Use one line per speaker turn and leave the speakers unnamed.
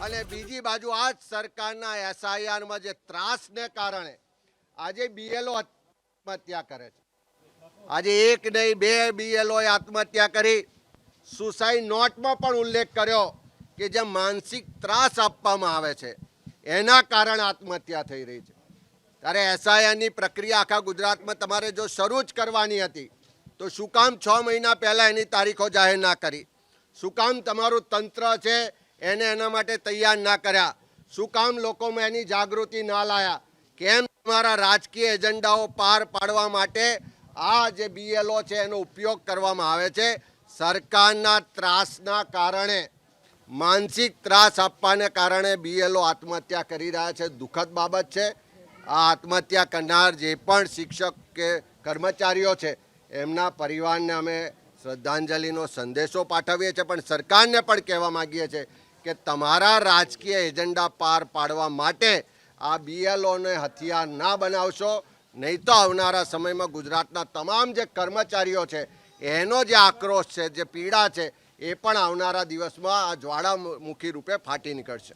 અને બીજી બાજુ આ જ સરકારના એસઆઈઆરમાં જે ત્રાસને કારણે આજે બીએલઓ આત્મહત્યા કરે છે. આજે એક નહીં, બે બીએલઓએ આત્મહત્યા કરી સુસાઇડ નોટમાં પણ ઉલ્લેખ કર્યો કે જે માનસિક ત્રાસ આપવામાં આવે છે, એના કારણે આત્મહત્યા થઈ રહી છે. ત્યારે એસઆઈઆરની પ્રક્રિયા આખા ગુજરાતમાં તમારે જો શરૂ જ કરવાની હતી, તો શું કામ છ મહિના પહેલાં એની તારીખો જાહેર ના કરી? શું કામ તમારું તંત્ર છે એને એના માટે તૈયાર ના કર્યા. શું કામ લોકોમાં એની જાગૃતિ ના લાયા? કેમ તમારા રાજકીય એજન્ડાઓ પાર પાડવા માટે આ જે બીએલઓ છે એનો ઉપયોગ કરવામાં આવે છે? સરકારના ત્રાસના કારણે, માનસિક ત્રાસ આપવાને કારણે બીએલઓ આત્મહત્યા કરી રહ્યા છે. દુઃખદ બાબત છે. આ આત્મહત્યા કરનાર જે પણ શિક્ષક કે કર્મચારીઓ છે, એમના પરિવારને અમે શ્રદ્ધાંજલિનો સંદેશો પાઠવીએ છીએ. પણ સરકારને પણ કહેવા માગીએ છીએ કે તમારા રાજકીય એજન્ડા પાર પાડવા માટે આ બીએલઓને હથિયાર ના બનાવશો, નહીં તો આવનારા સમયમાં ગુજરાતના તમામ જે કર્મચારીઓ છે, એનો જે આક્રોશ છે, જે પીડા છે, એ પણ આવનારા દિવસમાં આ જ્વાળામુખી રૂપે ફાટી નીકળશે.